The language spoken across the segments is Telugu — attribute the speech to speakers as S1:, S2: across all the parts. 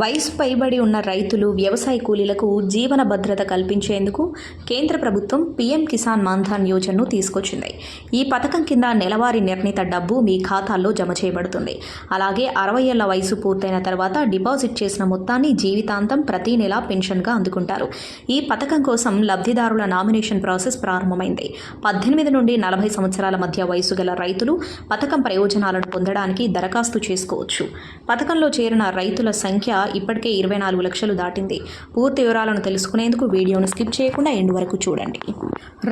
S1: వయసు పైబడి ఉన్న రైతులు వ్యవసాయ కూలీలకు జీవన భద్రత కల్పించేందుకు కేంద్ర ప్రభుత్వం పీఎం కిసాన్ మాన్ధాన్ యోజనను తీసుకొచ్చింది. ఈ పథకం కింద నెలవారీ నిర్ణీత డబ్బు మీ ఖాతాల్లో జమ చేయబడుతుంది. అలాగే అరవై ఏళ్ళ వయసు పూర్తయిన తర్వాత డిపాజిట్ చేసిన మొత్తాన్ని జీవితాంతం ప్రతి నెల పెన్షన్గా అందుకుంటారు. ఈ పథకం కోసం లబ్ధిదారుల నామినేషన్ ప్రాసెస్ ప్రారంభమైంది. పద్దెనిమిది నుండి నలభై సంవత్సరాల మధ్య వయసు గల రైతులు పథకం ప్రయోజనాలను పొందడానికి దరఖాస్తు చేసుకోవచ్చు. పథకంలో చేరిన రైతుల సంఖ్య సంఖ్య ఇప్పటికే ఇరవై నాలుగు లక్షలు దాటింది. పూర్తి వివరాలను తెలుసుకునేందుకు వీడియోను స్కిప్ చేయకుండా ఎండు వరకు చూడండి.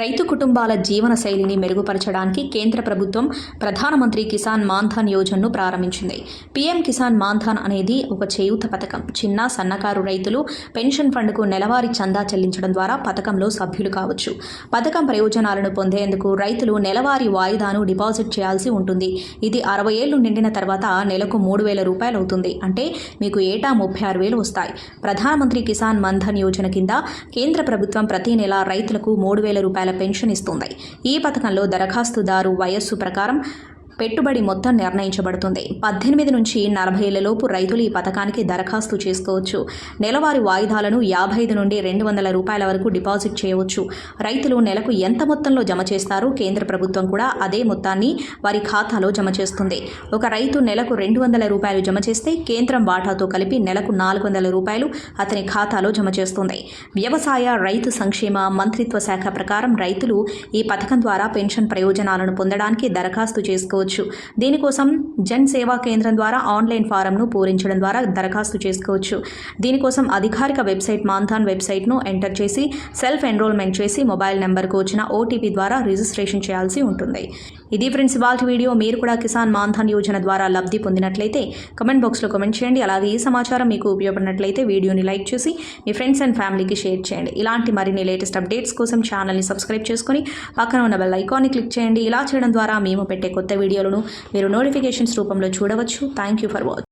S1: రైతు కుటుంబాల జీవన శైలిని మెరుగుపరచడానికి కేంద్ర ప్రభుత్వం ప్రధానమంత్రి కిసాన్ మాన్ధాన్ యోజనను ప్రారంభించింది. పీఎం కిసాన్ మాన్ధాన్ అనేది ఒక చేయూత పథకం. చిన్న సన్నకారు రైతులు పెన్షన్ ఫండ్కు నెలవారీ చందా చెల్లించడం ద్వారా పథకంలో సభ్యులు కావచ్చు. పథకం ప్రయోజనాలను పొందేందుకు రైతులు నెలవారీ వాయిదాను డిపాజిట్ చేయాల్సి ఉంటుంది. ఇది అరవై ఏళ్ళు నిండిన తర్వాత నెలకు మూడు వేల రూపాయలు అవుతుంది అంటే మీకు ఏటా ముప్పై ఆరు వేలు వస్తాయి. ప్రధానమంత్రి కిసాన్ మన్ధన్ యోజన కింద కేంద్ర ప్రభుత్వం ప్రతి నెల రైతులకు మూడు వేల రూపాయల పెన్షన్ ఇస్తుంది. ఈ పథకంలో దరఖాస్తుదారు వయస్సు ప్రకారం పెట్టుబడి మొత్తం నిర్ణయించబడుతుంది. పద్దెనిమిది నుంచి నలభై ఏళ్ళలోపు రైతులు ఈ పథకానికి దరఖాస్తు చేసుకోవచ్చు. నెలవారి వాయిదాలను యాభై ఐదు నుండి రెండు వందల రూపాయల వరకు డిపాజిట్ చేయవచ్చు. రైతులు నెలకు ఎంత మొత్తంలో జమ చేస్తారో కేంద్ర ప్రభుత్వం కూడా అదే మొత్తాన్ని వారి ఖాతాలో జమ చేస్తుంది. ఒక రైతు నెలకు రెండు వందల రూపాయలు జమ చేస్తే కేంద్రం వాటాతో కలిపి నెలకు నాలుగు వందల రూపాయలు అతని ఖాతాలో జమ చేస్తుంది. వ్యవసాయ రైతు సంక్షేమ మంత్రిత్వ శాఖ ప్రకారం రైతులు ఈ పథకం ద్వారా పెన్షన్ ప్రయోజనాలను పొందడానికి దరఖాస్తు చేసుకోవచ్చు దీనికోసం జన్ సేవా కేంద్రం ద్వారా ఆన్లైన్ ఫారంను పూరించడం ద్వారా దరఖాస్తు చేసుకోవచ్చు. దీనికోసం అధికారిక వెబ్సైట్ మాన్థాన్ వెబ్సైట్ను ఎంటర్ చేసి సెల్ఫ్ ఎన్రోల్మెంట్ చేసి మొబైల్ నెంబర్కు వచ్చిన ఓటీపీ ద్వారా రిజిస్ట్రేషన్ చేయాల్సి ఉంటుంది. ఇది ఫ్రెండ్స్ ఇవాళ వీడియో. మీరు కూడా కిసాన్ మాన్ధన్ యోజన ద్వారా లబ్ధి పొందినట్లయితే కమెంట్ బాక్స్లో కమెంట్ చేయండి. అలాగే ఈ సమాచారం మీకు ఉపయోగపడినట్లయితే వీడియోని లైక్ చేసి మీ ఫ్రెండ్స్ అండ్ ఫ్యామిలీకి షేర్ చేయండి. ఇలాంటి మరిన్ని లేటెస్ట్ అప్డేట్స్ కోసం ఛానల్ని సబ్స్క్రైబ్ చేసుకొని పక్కన ఉన్న బెల్ ఐకాన్ని క్లిక్ చేయండి. ఇలా చేయడం ద్వారా మేము పెట్టే కొత్త వీడియో వీడియోలను మీరు నోటిఫికేషన్స్ రూపంలో చూడవచ్చు. Thank you for watch